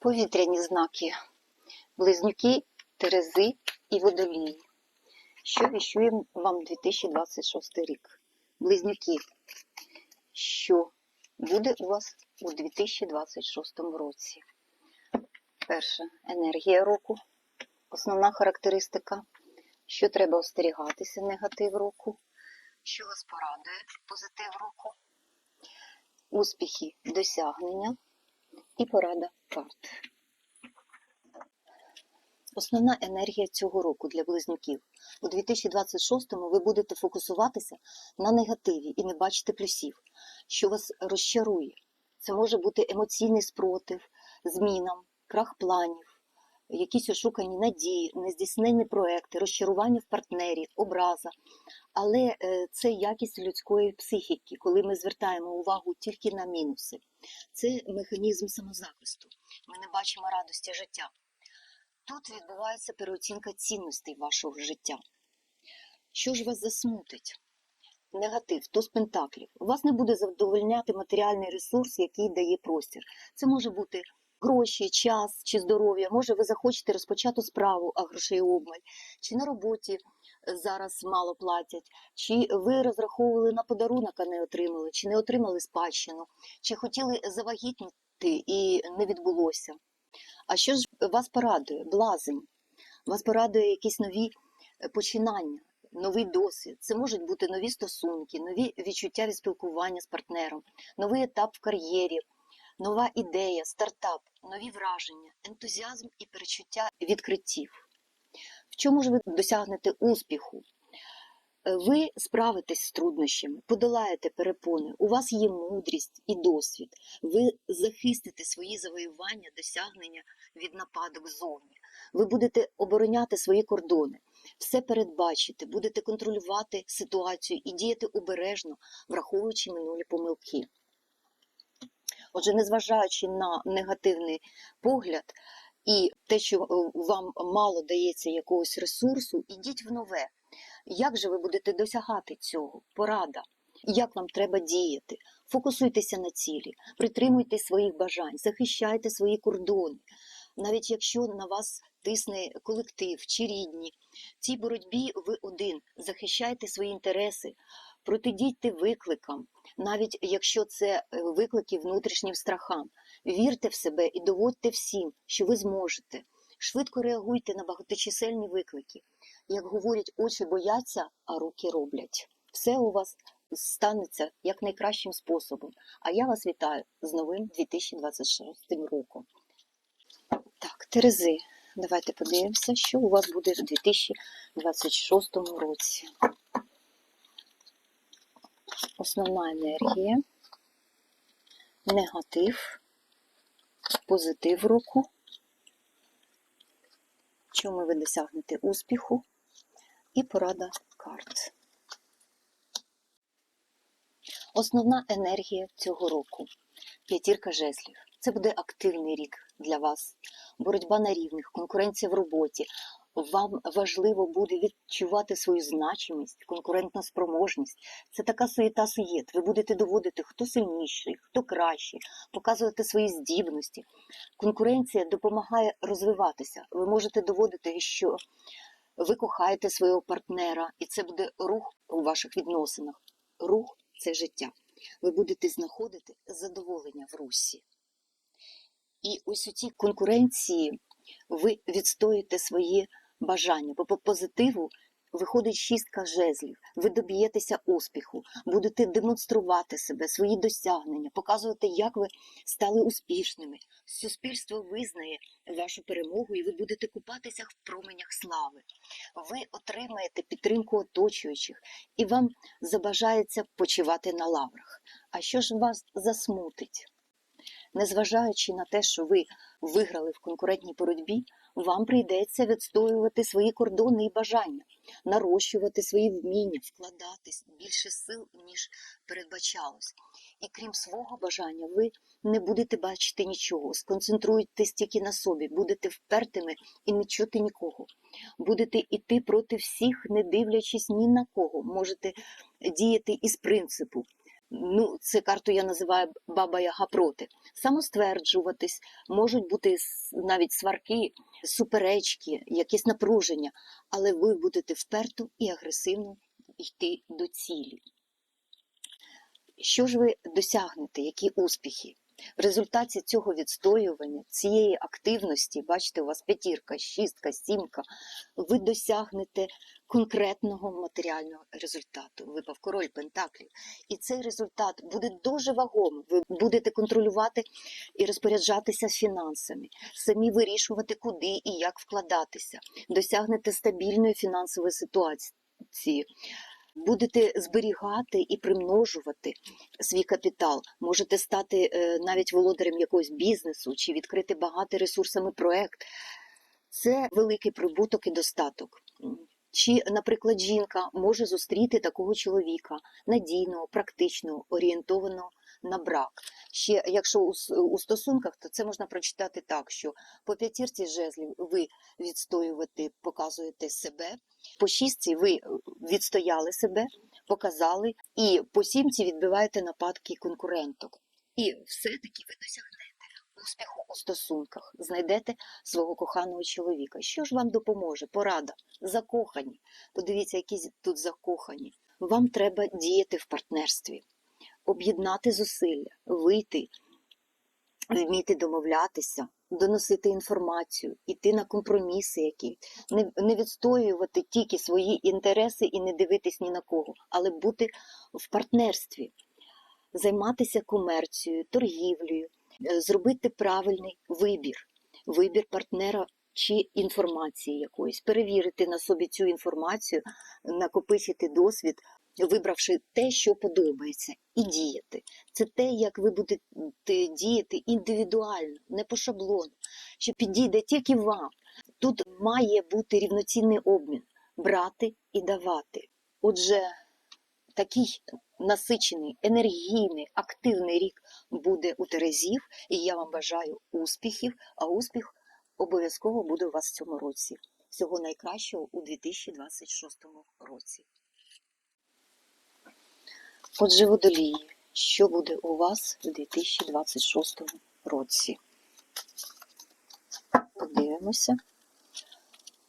Повітряні знаки. Близнюки, Терези і Водолії. Що віщує вам 2026 рік? Близнюки. Що буде у вас у 2026 році? Перше енергія року. Основна характеристика. Що треба остерігатися негатив року? Що вас порадує позитив року? Успіхи, досягнення і порада карт. Основна енергія цього року для близнюків. У 2026-му ви будете фокусуватися на негативі і не бачите плюсів, що вас розчарує. Це може бути емоційний спротив, змінам, крах планів, якісь ошукані надії, нездійснені проекти, розчарування в партнері, образа. Але е, це якість людської психіки, коли ми звертаємо увагу тільки на мінуси. Це механізм самозахисту. Ми не бачимо радості життя. Тут відбувається переоцінка цінностей вашого життя. Що ж вас засмутить? Негатив, туз пентаклів. Вас не буде задовольняти матеріальний ресурс, який дає простір. Це може бути гроші, час чи здоров'я. Може, ви захочете розпочати справу, а грошей обмаль, чи на роботі зараз мало платять, чи ви розраховували на подарунок, а не отримали, чи не отримали спадщину, чи хотіли завагітніти і не відбулося. А що ж вас порадує? Блазень. Вас порадує якісь нові е, починання, новий досвід. Це можуть бути нові стосунки, нові відчуття від спілкування з партнером, новий етап в кар'єрі, нова ідея, стартап, нові враження, ентузіазм і перечуття відкриттів. В чому ж ви досягнете успіху? Е, Ви справитесь з труднощами, подолаєте перепони, у вас є мудрість і досвід. Ви захистите свої завоювання, досягнення від нападок ззовні. Ви будете обороняти свої кордони, все передбачите, будете контролювати ситуацію і діяти обережно, враховуючи минулі помилки. Отже, незважаючи на негативний погляд і те, що е, вам мало дається якогось ресурсу, ідіть в нове. Як же ви будете досягати цього? Порада. Як вам треба діяти? Фокусуйтеся на цілі, притримуйте своїх бажань, захищайте свої кордони. Навіть якщо на вас тисне колектив чи рідні, в цій боротьбі ви один захищайте свої інтереси, протидійте викликам, навіть якщо це е, виклики внутрішнім страхам. Вірте в себе і доводьте всім, що ви зможете. Швидко реагуйте на багаточисельні виклики. Як говорять, очі бояться, а руки роблять. Все у вас станеться як найкращим способом. А я вас вітаю з новим 2026 роком. Так, Терези, давайте подивимося, що у вас буде в 2026 році. Основна енергія, негатив, позитив року. Чому ви досягнете успіху і порада карт. Основна енергія цього року п'ятірка жезлів. Це буде активний рік для вас. Боротьба на рівних, конкуренція в роботі. Вам важливо буде відчувати свою значимість, конкурентну спроможність. Це така суєта суєт. Ви будете доводити, хто сильніший, хто кращий, показувати свої здібності. Конкуренція допомагає розвиватися. Ви можете доводити, що ви кохаєте свого партнера, і це буде рух у ваших відносинах. Рух це життя. Ви будете знаходити задоволення в русі. І ось у цій конкуренції ви відстоїте свої бажання, бо по позитиву виходить шістка жезлів. Ви доб'єтеся успіху, будете демонструвати себе, свої досягнення, показувати, як ви стали успішними. Суспільство визнає вашу перемогу, і ви будете купатися в променях слави. Ви отримаєте підтримку оточуючих, і вам забажається почивати на лаврах. А що ж вас засмутить? Незважаючи на те, що ви виграли в конкурентній боротьбі, вам прийдеться відстоювати свої кордони і бажання, нарощувати свої вміння, вкладатись більше сил, ніж передбачалось. І крім свого бажання, ви не будете бачити нічого, сконцентруєтесь тільки на собі, будете впертими і не чути нікого. Будете йти проти всіх, не дивлячись ні на кого. Можете діяти із принципу. Ну, це карту я називаю баба Яга проти. Самостверджуватись, можуть бути навіть сварки, суперечки, якесь напруження, але ви будете вперто і агресивно йти до цілі. Що ж ви досягнете, які успіхи? В результаті цього відстоювання, цієї активності, бачите, у вас п'ятірка, шістка, сімка, ви досягнете конкретного матеріального результату. Випав король Пентаклів. І цей результат буде дуже вагомим. Ви будете контролювати і розпоряджатися фінансами, самі вирішувати, куди і як вкладатися, досягнете стабільної фінансової ситуації. Будете зберігати і примножувати свій капітал, можете стати е, навіть володарем якогось бізнесу чи відкрити багатий ресурсами проект. Це великий прибуток і достаток. Чи, наприклад, жінка може зустріти такого чоловіка надійного, практичного, орієнтованого на брак. Ще якщо у, у стосунках, то це можна прочитати так, що по п'ятірці жезлів ви відстоювати, показуєте себе, по шістці ви е, відстояли себе, показали, і по сімці відбиваєте нападки конкуренток. І все-таки ви досягнете успіху у стосунках, знайдете свого коханого чоловіка. Що ж вам допоможе? Порада. Закохані. Подивіться, які тут закохані. Вам треба діяти в партнерстві, об'єднати зусилля, вийти, вміти домовлятися, доносити інформацію, іти на компроміси, які не, не відстоювати тільки свої інтереси і не дивитись ні на кого, але бути в партнерстві, займатися комерцією, торгівлею, е, зробити правильний вибір, вибір партнера чи інформації якоїсь, перевірити на собі цю інформацію, накопичити досвід, вибравши те, що подобається, і діяти. Це те, як ви будете діяти індивідуально, не по шаблону, що підійде тільки вам. Тут має бути рівноцінний обмін брати і давати. Отже, такий насичений, енергійний, активний рік буде у Терезів, і я вам бажаю успіхів, а успіх обов'язково буде у вас в цьому році. Всього найкращого у 2026 році. Отже, водолії, що буде у вас у 2026 році? Подивимося.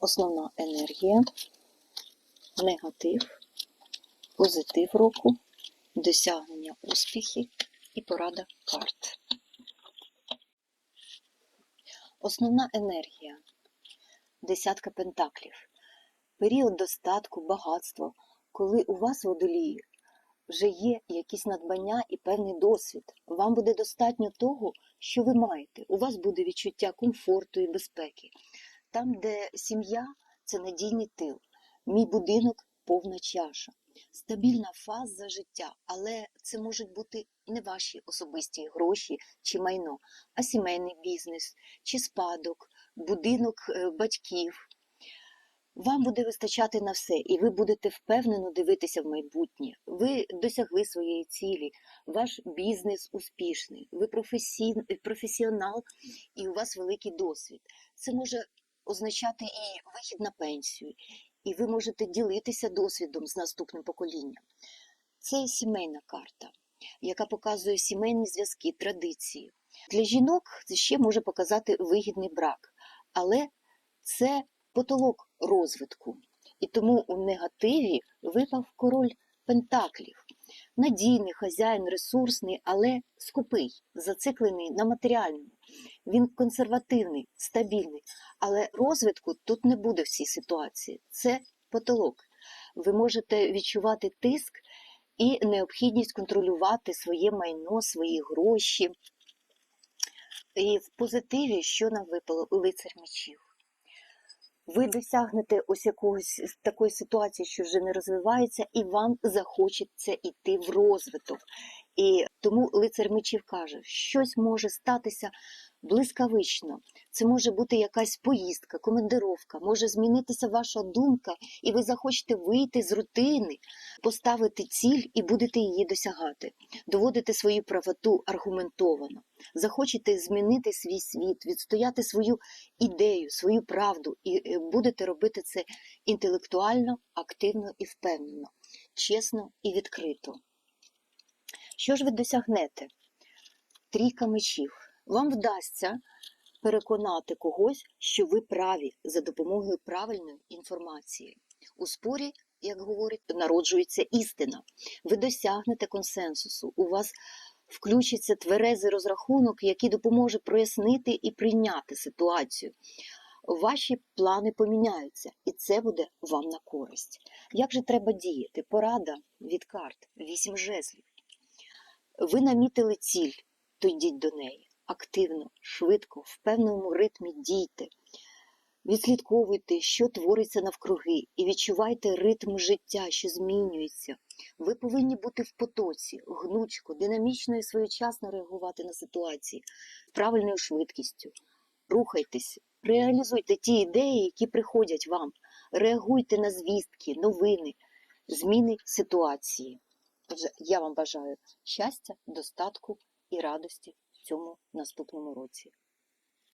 Основна енергія, негатив, позитив року, досягнення успіхів і порада карт. Основна енергія десятка пентаклів. Період достатку, багатства, коли у вас водолії вже є якісь надбання і певний досвід. Вам буде достатньо того, що ви маєте. У вас буде відчуття комфорту і безпеки. Там, де сім'я це надійний тил, мій будинок повна чаша, стабільна фаза життя, але це можуть бути не ваші особисті гроші чи майно, а сімейний бізнес, чи спадок, будинок е, батьків. Вам буде вистачати на все, і ви будете впевнено дивитися в майбутнє. Ви досягли своєї цілі, ваш бізнес успішний, ви професій... професіонал і у вас великий досвід. Це може означати і вихід на пенсію, і ви можете ділитися досвідом з наступним поколінням. Це сімейна карта, яка показує сімейні зв'язки, традиції. Для жінок це ще може показати вигідний брак, але це потолок розвитку. І тому у негативі випав король пентаклів. Надійний хазяїн, ресурсний, але скупий, зациклений на матеріальному. Він консервативний, стабільний, але розвитку тут не буде в цій ситуації. Це потолок. Ви можете відчувати тиск і необхідність контролювати своє майно, свої гроші. І в позитиві, що нам випало лицар мечів. Ви досягнете ось якогось такої ситуації, що вже не розвивається, і вам захочеться йти в розвиток. І тому лицар мечів каже, щось може статися блискавично. Це може бути якась поїздка, командировка, може змінитися ваша думка, і ви захочете вийти з рутини, поставити ціль і будете її досягати, доводити свою правоту аргументовано. Захочете змінити свій світ, відстояти свою ідею, свою правду, і е, будете робити це інтелектуально, активно і впевнено, чесно і відкрито. Що ж ви досягнете? Трійка мечів. Вам вдасться переконати когось, що ви праві за допомогою правильної інформації. У спорі, як говорять, народжується істина. Ви досягнете консенсусу. У вас включиться тверезий розрахунок, який допоможе прояснити і прийняти ситуацію. Ваші плани поміняються, і це буде вам на користь. Як же треба діяти? Порада від карт, вісім жезлів. Ви намітили ціль, то йдіть до неї. Активно, швидко, в певному ритмі дійте. Відслідковуйте, що твориться навкруги, і відчувайте ритм життя, що змінюється. Ви повинні бути в потоці, гнучко, динамічно і своєчасно реагувати на ситуації правильною швидкістю. Рухайтесь, реалізуйте ті ідеї, які приходять вам. Реагуйте на звістки, новини, зміни ситуації. Отже, я вам бажаю щастя, достатку і радості цьому наступному році.